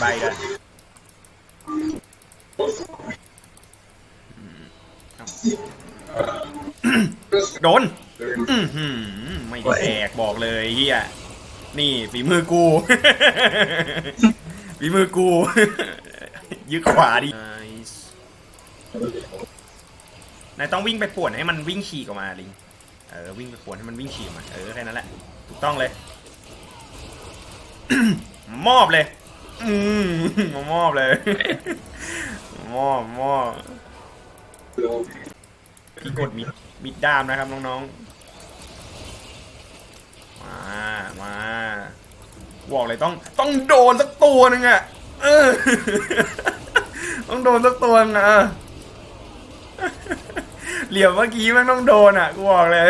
ใบด้วยอืมเอาโดนอื้อหือไม่ได้แตกบอกเลยเฮียนี่ฝีมือกู ฝีมือกู ยึดขวาดิ Nice นายต้องวิ่งไปป่วนให้มันวิ่งฉีกออกมาลิง เออวิ่งไปป่วนให้มันวิ่งฉีกออกมา เออแค่นั้นแหละ ถูกต้องเลย มอบเลย อืมมามอบเลย มอบมอบพี่กดมิดมิดด้ามนะครับน้องๆ มามาบอกเลยต้อง ต้องโดนสักตัวนึงอะเออต้องโดนสักตัวนะเหลี่ยมเมื่อกี้มันต้องโดนอะกูบอกเลย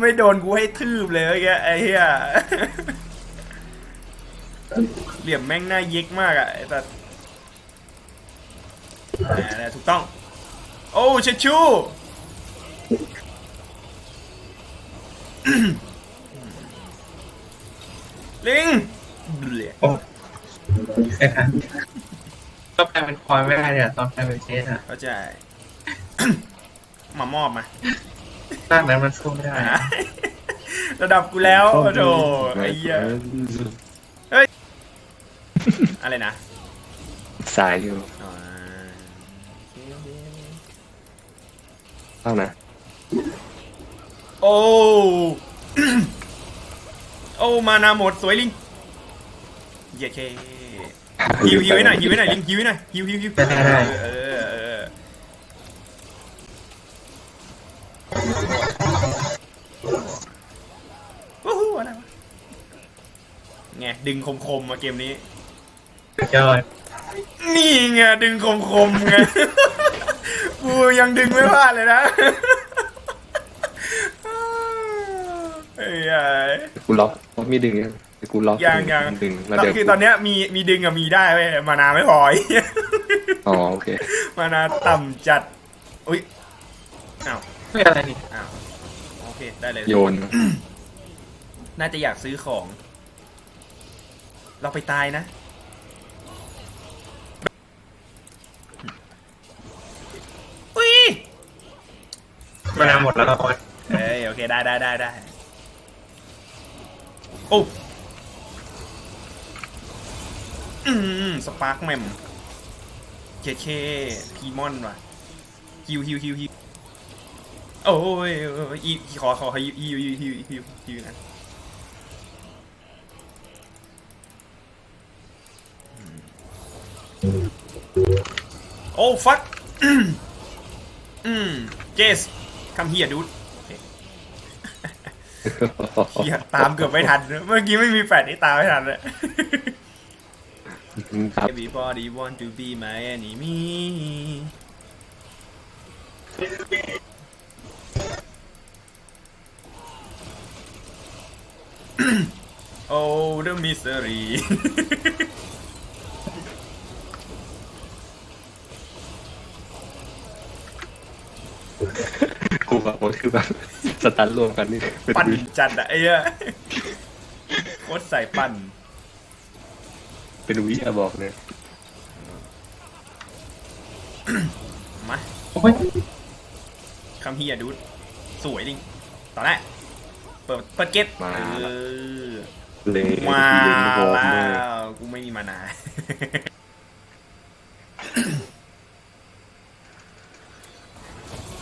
ไม่โดนกูให้ทืบเลยเมื่อกี้ไอ้เหี้ย เหลี่ยมแม่งหน้าเย็กมากอะไอ้สัสแหมถูกต้อง โอ้เชดชูลิงเบลโอ้แค่นั้นก็แปลเป็นคอยไม่ได้เนี่ยตอนแปลเป็นเชสอะเข้าใจ มามอบมาร่างนั้นมันสู้ไม่ได้ ระดับกูแล้วโอ้โหไอ้เหี้ย อะไรนะสายอยู่อ๋อเท่านะ โอ้ โอ้มานาหมดสวยลิงเหยียดเคฮิวฮิวให้หน่อยฮิวให้หน่อยลิงฮิวให้หน่อยฮิวฮิวฮิวได้ได้ เออเออวู้ฮู้อะไรวะไงดึงคมๆมาเกมนี้ ยอดนี่ไงดึงคมคมๆไง กูยังดึงไม่พลาดเลยนะเฮ้ยไอ้กูล็อกมีดึงยังกูล็อกยังยังดึงแล้วตอนเดี๋ยวคือตอนเนี้ยมีมีดึงอะมีได้เว้ยมานาไม่พอไอ้เหี้ยอ๋อโอเค มานาต่ำจัด อุ้ยอ้าวไม่อะไรนี่อ้าวโอเคได้เลยโยน น่าจะอยากซื้อของ เราไปตายนะ อุ้ย มานานหมดแล้วละครเอ้ยโอเคได้ได้ได้ได้โอ้อืมสปาร์กแมมเคเคพีมอนว่ะฮิวฮิวฮิวฮิวโอ้ยโอ้ยอีขอขอฮิวฮิวฮิวฮิวฮิวฮิวนะโอ้ฟักอืมเจส คัมเฮียดูดเฮียตามเกือบไม่ทัน เมื่อกี้ไม่มีแฟดนี่ตามไม่ทันเลย ครับ Everybody want to be my enemy Oh the misery กูกับโอ๊ตคือแบบสตันรวมกันนี่เป็นปั่นวิจัดอะไอ้เหี้ยโคตรใส่ปั่น เป็นวิอะบอกเลยมาโอ้ยคัมเฮียดูดสวยดิต่อแรกเปิดเปิดเก็ตเออเลยมาเย็นวอร์มแล้มากวกูไม่มีมานา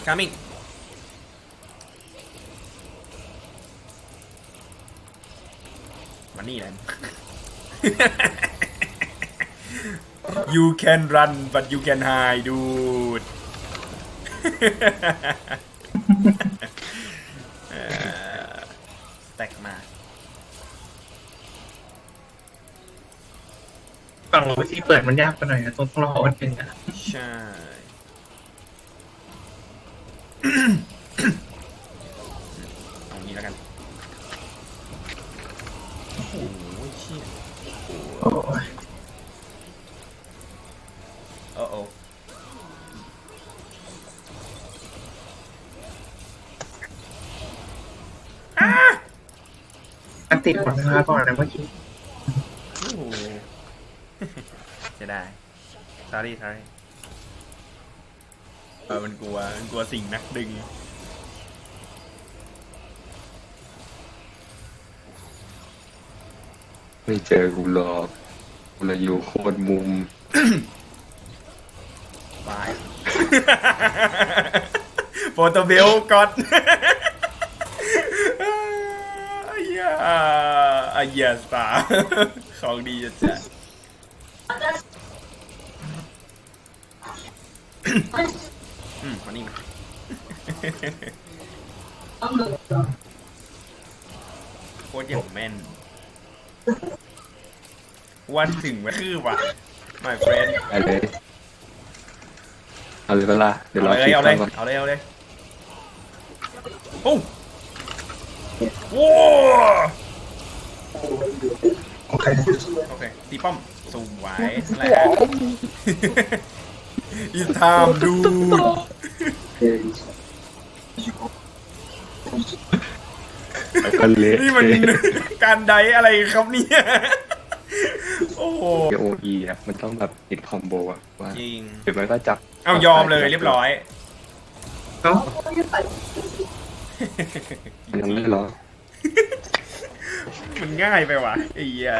coming มานี่แหละ you can run but you can hide dude เอ่อแตกมาฝั่งวิธีเปิดมันยากไปหน่อยอะต้องรอวันหนึ่งอะใช่ เอางี้แล้วกัน โอ้โหเชี่ยโอ้ยโอ้โอ้อันติดหมดเวลาก่อนนะเมื่อกี้โอ้โหจะได้ซารี่ซารี่เออมันกลัวมันกลัวสิ่งนักดึง ไม่เจอกูหรอกกูเลยอยู่โคตรมุม บาย โฟโตเบลก่อนไอ้เหี้ยไอ้เหี้ยสตาร์ของดีจะจ้ะอืมมานี่มาโคตรอย่างแม่น วันถึงวันคือว่ะ my friend ไปเลยเอาเลยเวลาเดี๋ยวเอาเราเลยคิดเอาเลยก่อนเอาเลยเอาเลยโอ้โว้โอเคโอเคตีป้อมสูงไว้นั่นแหละ อีทามดู แล้วก็เละนี่มัน การไดอะไรครับเนี่ยโอ้โหโอเอีอะมันต้องแบบติดคอมโบอะว่าจริงเดี๋ยวมันก็จับเอายอมเลยเรียบร้อยเอ้ามันยังไม่หรอมันง่ายไปว่ะไอ้เหี้ย